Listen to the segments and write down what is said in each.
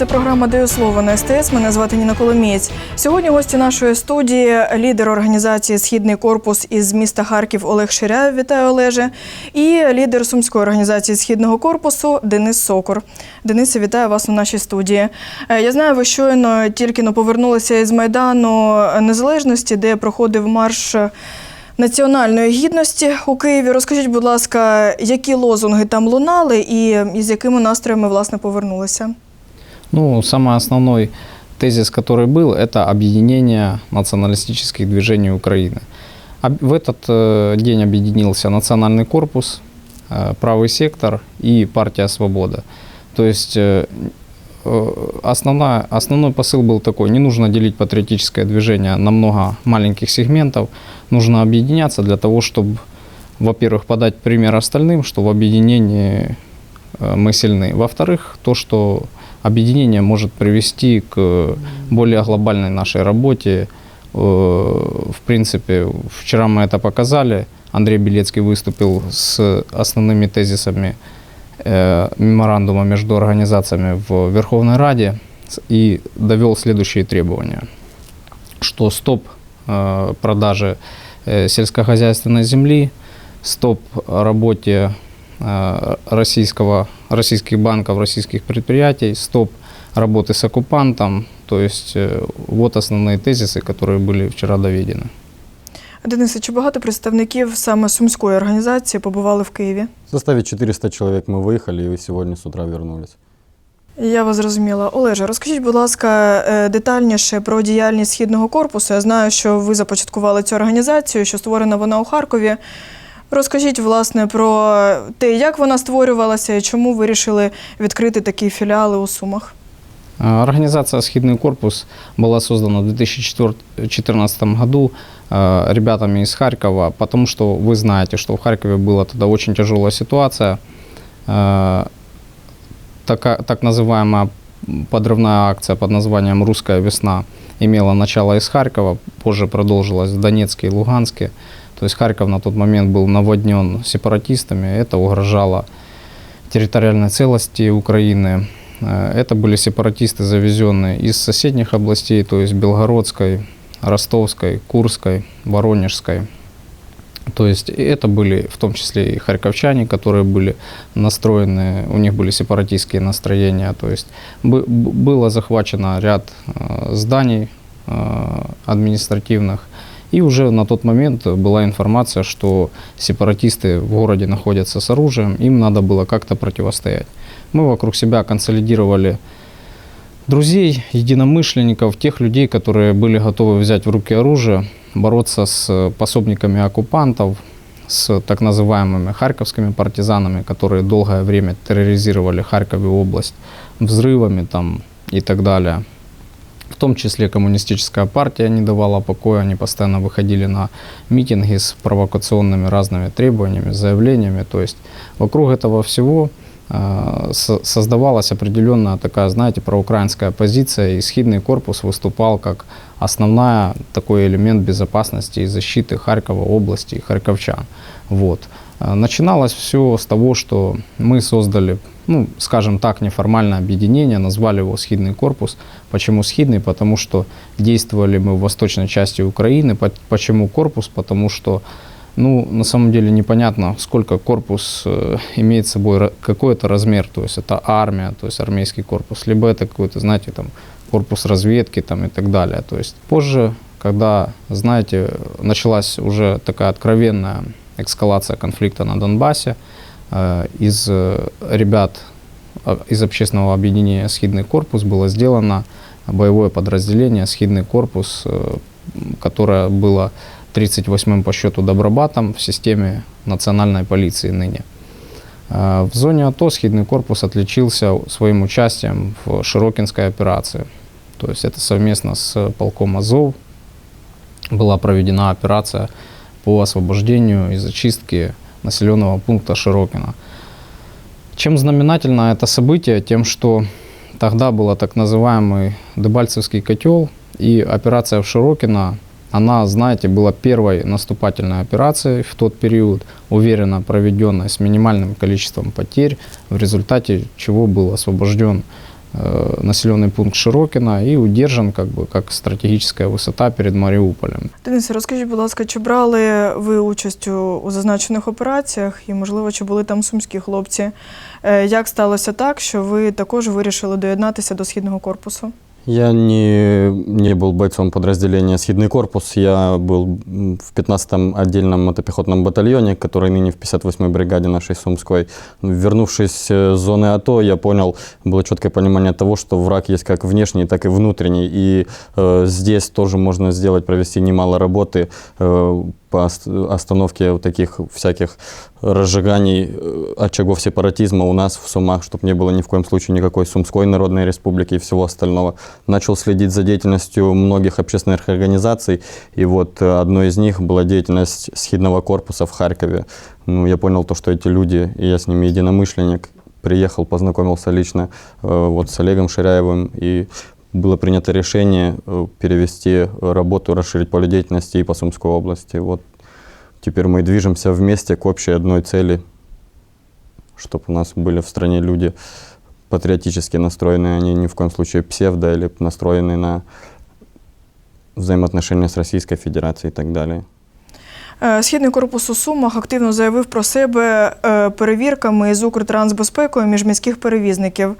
Це програма «Даю слово на СТС. Мене звати Ніна Коломієць. Сьогодні гості нашої студії лідер організації Східний корпус із міста Харків Олег Ширяєв. Вітаю Олеже. І лідер сумської організації Східного корпусу Денис Сокор. Денисе, вітаю вас у нашій студії. Е, Я знаю, ви щойно тільки но повернулися із майдану Незалежності, де проходив марш. Національної гідності у Києві. Розкажіть, будь ласка, які лозунги там лунали і з якими настроями власне повернулися? Ну, самый основной тезис, который был, это объединение националистических движений Украины. В этот э, день объединился Национальный корпус, э, Правый сектор и Партия Свобода. То есть э, основная, основной посыл был такой, не нужно делить патриотическое движение на много маленьких сегментов, нужно объединяться для того, чтобы, во-первых, подать пример остальным, что в объединении мы сильны. Во-вторых, то, что объединение может привести к более глобальной нашей работе. Э, В принципе, вчера мы это показали. Андрей Белецкий выступил с основными тезисами э, меморандума между организациями в Верховной Раде и довел следующие требования. Что стоп э, продаже э, сельскохозяйственной земли, стоп работе российского, российских банков, российских предприятий, стоп работы с оккупантом. То есть э, вот основные тезисы, которые были вчера доведены. Денисе, чи багато представників саме сумської організації побували в Києві? В составе 400 человек мы выехали и сегодня с утра вернулись. Я вас зрозуміла. Олеже, розкажіть, будь ласка, е, детальніше про діяльність східного корпусу. Я знаю, що ви започаткували цю організацію, що створена вона у Харкові. Розкажіть, власне, про те, як вона створювалася і чому ви вирішили відкрити такі філіали у Сумах. Э, Организация «Схидный корпус» была создана в 2014 году э, ребятами из Харькова, потому что вы знаете, что в Харькове была тогда очень тяжелая ситуация. Э, така- так называемая подрывная акция под названием «Русская весна» имела начало из Харькова, позже продолжилась в Донецке и Луганске. То есть Харьков на тот момент был наводнен сепаратистами, это угрожало территориальной целости Украины. Э, Это были сепаратисты, завезенные из соседних областей, то есть Белгородской, Ростовской, Курской, Воронежской. То есть это были в том числе и харьковчане, которые были настроены, у них были сепаратистские настроения. То есть было захвачено ряд э, зданий э, административных. И уже на тот момент была информация, что сепаратисты в городе находятся с оружием, им надо было как-то противостоять. Мы вокруг себя консолидировали друзей, единомышленников, тех людей, которые были готовы взять в руки оружие, бороться с пособниками оккупантов, с так называемыми харьковскими партизанами, которые долгое время терроризировали Харьков и область взрывами там и так далее. В том числе коммунистическая партия не давала покоя, они постоянно выходили на митинги с провокационными разными требованиями, заявлениями. То есть вокруг этого всего э, со- создавалась определенная такая, знаете, проукраинская позиция, и схидный корпус выступал как основная такой элемент безопасности и защиты Харькова области и харьковчан. Вот. Э, Начиналось все с того, что мы создали, ну, скажем так, неформальное объединение, назвали его «Схидный корпус». Почему «Схидный»? Потому что действовали мы в восточной части Украины. По- Почему корпус? Потому что ну, на самом деле непонятно, сколько корпус э, имеет собой какой-то размер, то есть это армия, то есть армейский корпус, либо это какой-то, знаете, там корпус разведки там и так далее. То есть позже, когда, знаете, началась уже такая откровенная эскалация конфликта на Донбассе, э, из э, ребят а, из общественного объединения «Схидный корпус» было сделано боевое подразделение «Схидный корпус», э, которое было 38-м по счету добробатом в системе национальной полиции ныне. Э, В зоне АТО «Схидный корпус» отличился своим участием в Широкинской операции. То есть это совместно с полком «Азов» была проведена операция по освобождению и зачистке населенного пункта Широкино. Чем знаменательно это событие? Тем, что тогда был так называемый Дебальцевский котел, и операция в Широкино, она, знаете, была первой наступательной операцией в тот период, уверенно проведенной с минимальным количеством потерь, в результате чего был освобожден населенный пункт Широкино и удержан как бы как стратегическая высота перед Мариуполем. Денисе, розкажіть, будь ласка, чи брали ви участь у, у зазначених операціях, і, можливо, чи були там сумські хлопці? Е, Як сталося так, що ви також вирішили доєднатися до східного корпусу? Я не, не был бойцом подразделения «Схидный корпус». Я был в 15-м отдельном мотопехотном батальоне, который ныне в 58-й бригаде нашей Сумской. Вернувшись э, с зоны АТО, я понял, было четкое понимание того, что враг есть как внешний, так и внутренний. И э, здесь тоже можно сделать, провести немало работы э, по ост- остановке вот таких всяких разжиганий э, очагов сепаратизма у нас в Сумах, чтобы не было ни в коем случае никакой Сумской Народной Республики и всего остального. Начал следить за деятельностью многих общественных организаций, и вот э, одной из них была деятельность схидного корпуса в Харькове. Ну, я понял то, что эти люди, и я с ними единомышленник, приехал, познакомился лично э, вот с Олегом Ширяевым, и было принято решение э, перевести работу, расширить поле деятельности и по Сумской области. Вот теперь мы движемся вместе к общей одной цели, чтобы у нас были в стране люди патриотически настроенные, они ни в коем случае псевдо или настроенные на взаимоотношения с Российской Федерацией и так далее. Е, Східний корпус у Сумах активно заявив про себе е, перевірками з Укртрансбезпекою міжміських перевізників.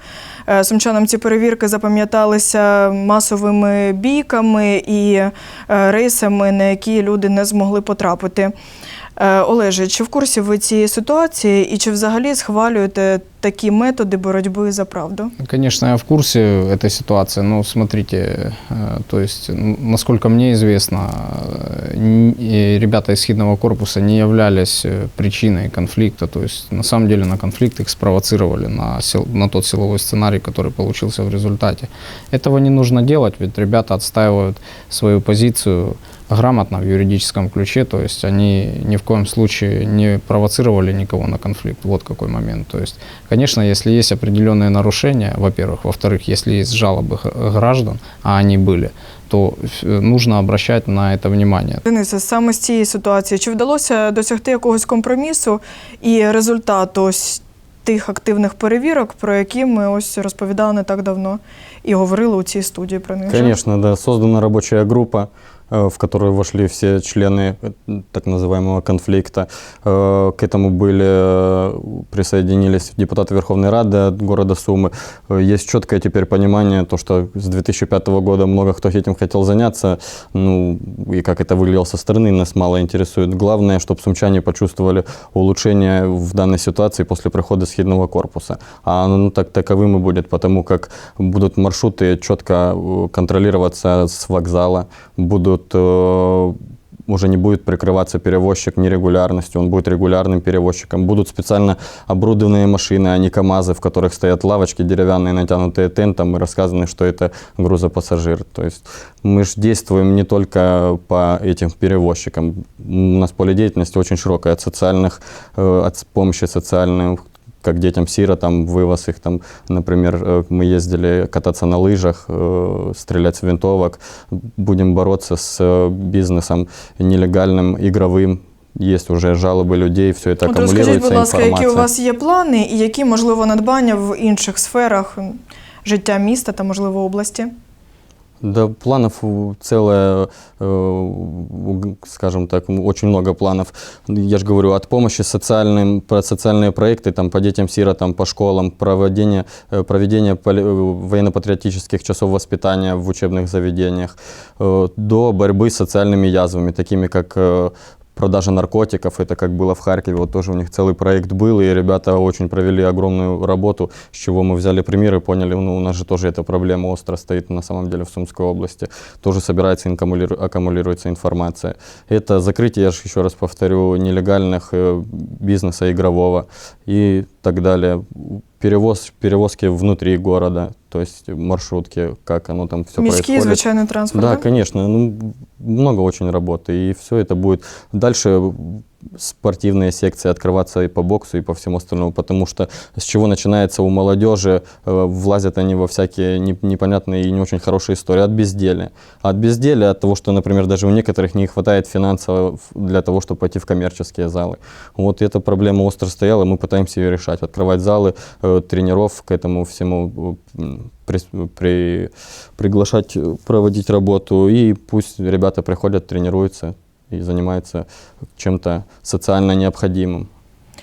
Е, Сумчанам ці перевірки запам'яталися масовими бійками і рейсами, на які люди не змогли потрапити. Е, Олеже, чи в курсі ви цієї ситуації і чи взагалі схвалюєте такі методи боротьби за правду? Конечно, я в курсе этой ситуации, но смотрите, э, то есть, н- насколько мне известно, э, н- и ребята из схидного корпуса не являлись э, причиной конфликта, то есть, на самом деле, на конфликт их спровоцировали на, сил- на тот силовой сценарий, который получился в результате. Этого не нужно делать, ведь ребята отстаивают свою позицию грамотно в юридическом ключе, то есть они ни в коем случае не провоцировали никого на конфликт. Вот какой момент. То есть, конечно, если есть определенные нарушения, во-первых, во-вторых, если есть жалобы г- граждан, а они были, то э, нужно обращать на это внимание. Денисе, саме з цієї ситуації, чи вдалося досягти якогось компромісу і результату ось тих активних перевірок, про які ми ось розповідали не так давно і говорили у цій студії про них? же? Конечно, да. Создана рабочая группа, э, в которую вошли все члены э, так называемого конфликта. Э, К этому были, э, присоединились депутаты Верховной Рады от города Сумы. Э, Есть четкое теперь понимание, то, что с 2005 года много кто этим хотел заняться, ну, и как это выглядело со стороны, нас мало интересует. Главное, чтобы сумчане почувствовали улучшение в данной ситуации после прихода схидного корпуса. А оно так таковым и будет, потому как будут маршруты четко э, контролироваться с вокзала, будут э, уже не будет прикрываться перевозчик нерегулярностью, он будет регулярным перевозчиком. Будут специально оборудованные машины, а не КАМАЗы, в которых стоят лавочки деревянные, натянутые тентом, и рассказано, что это грузопассажир. То есть мы же действуем не только по этим перевозчикам. У нас поле деятельности очень широкое, от социальных, э, от помощи социальной, как детям-сиротам, вывоз их там, например, э, мы ездили кататься на лыжах, э, стрелять с винтовок, будем бороться с э, бизнесом нелегальным, игровым, есть уже жалобы людей, все это От розкажіть, аккумулируется будь ласка, информация. які у вас є плани і які, можливо, надбання в інших сферах м, життя міста та, можливо, області? Да, планов у- целое, э, скажем так, очень много планов. Я же говорю, от помощи социальным, про социальные проекты там, по детям-сиротам, по школам, проведение, э, проведение э, военно-патриотических часов воспитания в учебных заведениях, э, до борьбы с социальными язвами, такими как э, продажа наркотиков, это как было в Харькове, вот тоже у них целый проект был, и ребята очень провели огромную работу, с чего мы взяли пример и поняли, ну, у нас же тоже эта проблема остро стоит на самом деле в Сумской области. Тоже собирается, аккумулируется информация. Это закрытие, я же еще раз повторю, нелегальных э, бизнеса игрового и так далее. Перевоз, перевозки внутри города, то есть маршрутки, как оно там все Міський, происходит. звичайний транспорт. Да, так? конечно. Ну, много очень работы, и все это будет. Дальше спортивные секции открываться и по боксу, и по всему остальному, потому что с чего начинается у молодежи, э, влазят они во всякие не- непонятные и не очень хорошие истории, от безделия. От безделия, от того, что, например, даже у некоторых не хватает финансово в- для того, чтобы пойти в коммерческие залы. Вот эта проблема остро стояла, мы пытаемся ее решать, открывать залы, э, тренеров к этому всему э, при- при- приглашать, э, проводить работу, и пусть ребята приходят, тренируются и занимаются чем-то социально необходимым.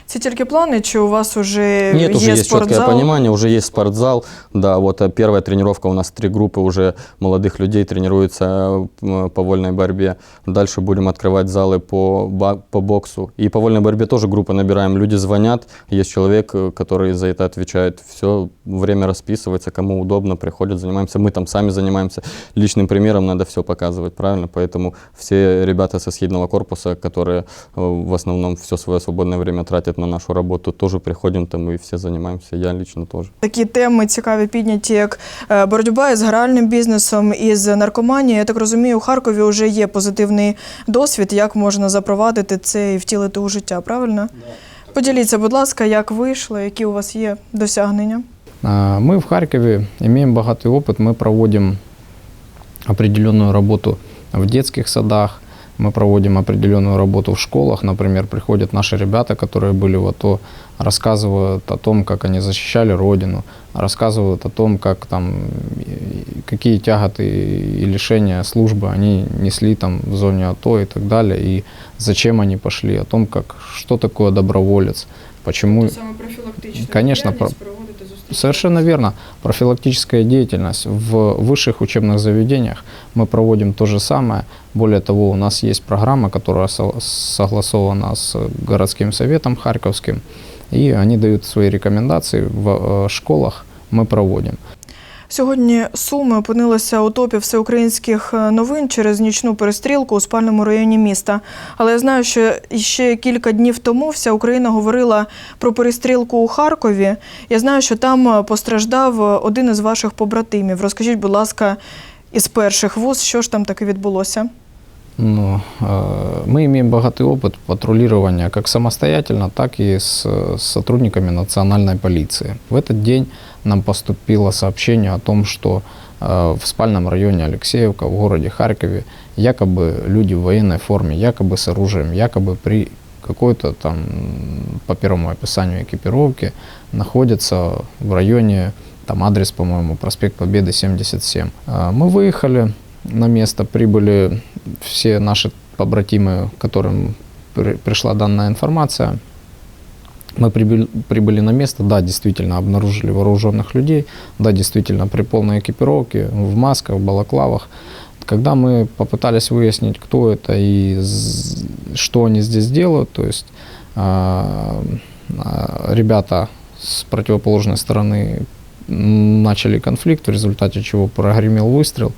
Це тільки плани, чи у вас уже Нет, уже есть четкое спортзал? понимание, уже есть спортзал. Да, вот э, первая тренировка у нас три группы уже молодых людей тренируются э, по вольной борьбе. Дальше будем открывать залы по, ба- по боксу. И по вольной борьбе тоже группы набираем. Люди звонят, есть человек, э, который за это отвечает. Все, время расписывается, кому удобно, приходят, занимаемся. Мы там сами занимаемся. Личным примером надо все показывать, правильно? Поэтому все ребята со схидного корпуса, которые э, в основном все свое свободное время тратят на нашу работу, тоже приходим там и все занимаемся. Я лично тоже. Такі теми цікаві підняті, як е, боротьба із гральним бізнесом, із наркоманією. Я так розумію, у Харкові вже є позитивний досвід, як можна запровадити це і втілити у життя, правильно? Поділіться, будь ласка, як вийшло, які у вас є досягнення. А, Мы в Харькове имеем богатый опыт, мы проводим определенную работу в детских садах, мы проводим определенную работу в школах. Например, приходят наши ребята, которые были в АТО, рассказывают о том, как они защищали Родину, рассказывают о том, как там, и- какие тяготы и лишения службы они несли там в зоне АТО и так далее, и зачем они пошли, о том, как, что такое доброволец, почему... Саме профілактична Конечно, діяльність проводити зустрічі. Совершенно верно. Профилактическая деятельность в высших учебных заведениях мы проводим то же самое. Более того, у нас есть программа, которая со- согласована с городским советом Харьковским, и они дают свои рекомендации в э, школах. Мы проводим. Сьогодні Суми опинилися у топі всеукраїнських е, новин через нічну перестрілку у спальному районі міста. Але я знаю, що ще кілька днів тому вся Україна говорила про перестрілку у Харкові. Я знаю, що там е, постраждав е, один із ваших побратимів. Розкажіть, будь ласка, із перших вуз, що ж там таке відбулося? Ну, э, мы имеем богатый опыт патрулирования как самостоятельно, так и с, с сотрудниками национальной полиции. В этот день нам поступило сообщение о том, что э, в спальном районе Алексеевка в городе Харькове якобы люди в военной форме, якобы с оружием, якобы при какой-то там, по первому описанию экипировки, находятся в районе, там адрес, по-моему, проспект Победы, 77. А, Мы выехали на место, прибыли все наши побратимы, которым при- пришла данная информация. Мы прибыли, прибыли на место, да, действительно обнаружили вооруженных людей, да, действительно при полной экипировке, в масках, в балаклавах. Когда мы попытались выяснить, кто это и что они здесь делают, то есть а, ребята с противоположной стороны начали конфликт, в результате чего прогремел выстрел,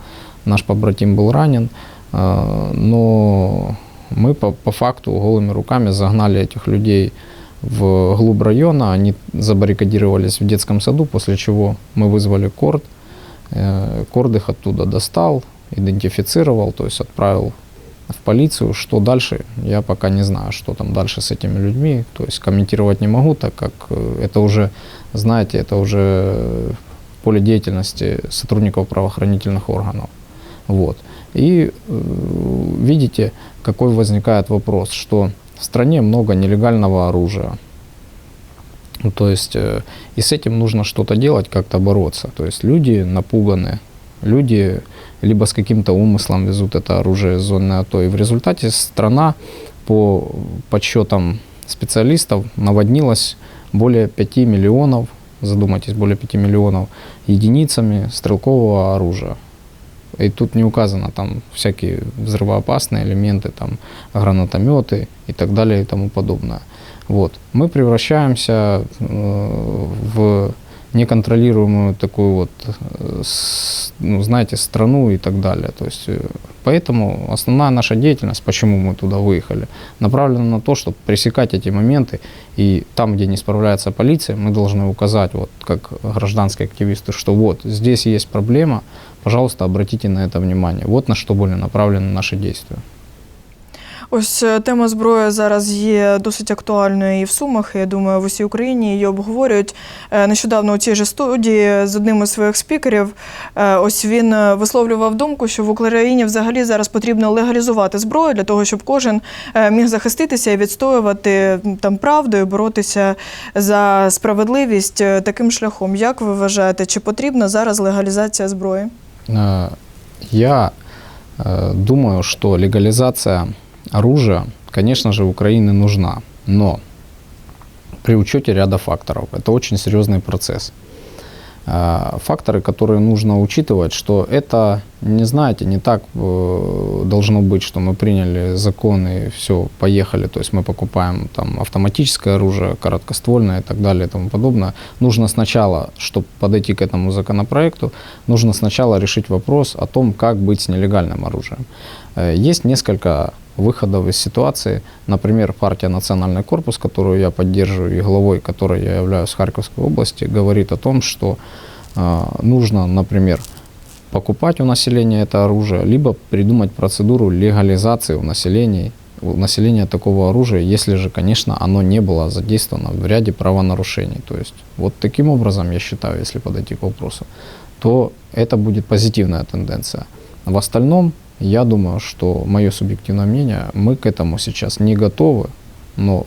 наш побратим был ранен, а, но мы по, по факту голыми руками загнали этих людей в глубь района, они забаррикадировались в детском саду, после чего мы вызвали корд, Э, корд их оттуда достал, идентифицировал, то есть отправил в полицию. Что дальше, я пока не знаю, что там дальше с этими людьми. То есть комментировать не могу, так как э, это уже, знаете, это уже поле деятельности сотрудников правоохранительных органов. Вот. И э, видите, какой возникает вопрос, что в стране много нелегального оружия. Ну, То есть э, и с этим нужно что-то делать, как-то бороться. То есть люди напуганы, люди либо с каким-то умыслом везут это оружие из зоны АТО. И в результате страна по подсчетам специалистов наводнилась более 5 миллионов, задумайтесь, более 5 миллионов единицами стрелкового оружия. И тут не указано там всякие взрывоопасные элементы, там гранатометы и так далее и тому подобное. Вот. Мы превращаемся э, в неконтролируемую такую вот, э, ну, знаете, страну и так далее. То есть, э, поэтому основная наша деятельность, почему мы туда выехали, направлена на то, чтобы пресекать эти моменты. И там, где не справляется полиция, мы должны указать, вот, как гражданские активисты, что вот, здесь есть проблема, пожалуйста, обратите на это внимание. Вот на что были направлены наши действия. Ось е, тема зброї зараз є досить актуальною і в Сумах. Я думаю, в усій Україні її обговорюють. Е, Нещодавно у цій же студії з одним із своїх спікерів. е, Ось він висловлював думку, що в Україні взагалі зараз потрібно легалізувати зброю для того, щоб кожен міг захиститися і відстоювати там правду і боротися за справедливість таким шляхом. Як ви вважаєте, чи потрібна зараз легалізація зброї? Я думаю, что легализация оружия, конечно же, Украине нужна, но при учете ряда факторов. Это очень серьезный процесс. Э, Факторы, которые нужно учитывать, что это, не знаете, не так э, должно быть, что мы приняли закон и все, поехали, то есть мы покупаем там автоматическое оружие, короткоствольное и так далее и тому подобное. Нужно сначала, чтобы подойти к этому законопроекту, нужно сначала решить вопрос о том, как быть с нелегальным оружием. Э, Есть несколько выходов из ситуации. Например, партия «Национальный корпус», которую я поддерживаю, и главой которой я являюсь в Харьковской области, говорит о том, что э, нужно, например, покупать у населения это оружие, либо придумать процедуру легализации у населения, у населения такого оружия, если же, конечно, оно не было задействовано в ряде правонарушений. То есть вот таким образом, я считаю, если подойти к вопросу, то это будет позитивная тенденция. В остальном, я думаю, что мое субъективное мнение, мы к этому сейчас не готовы, но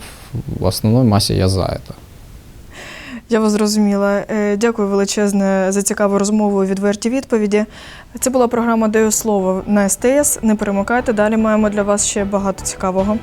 в основной массе я за это. Я вас зрозуміла. Е, Дякую величезне за цікаву розмову і відверті відповіді. Це була програма Даю слово на СТС. Не перемикайте. Далі маємо для вас ще багато цікавого.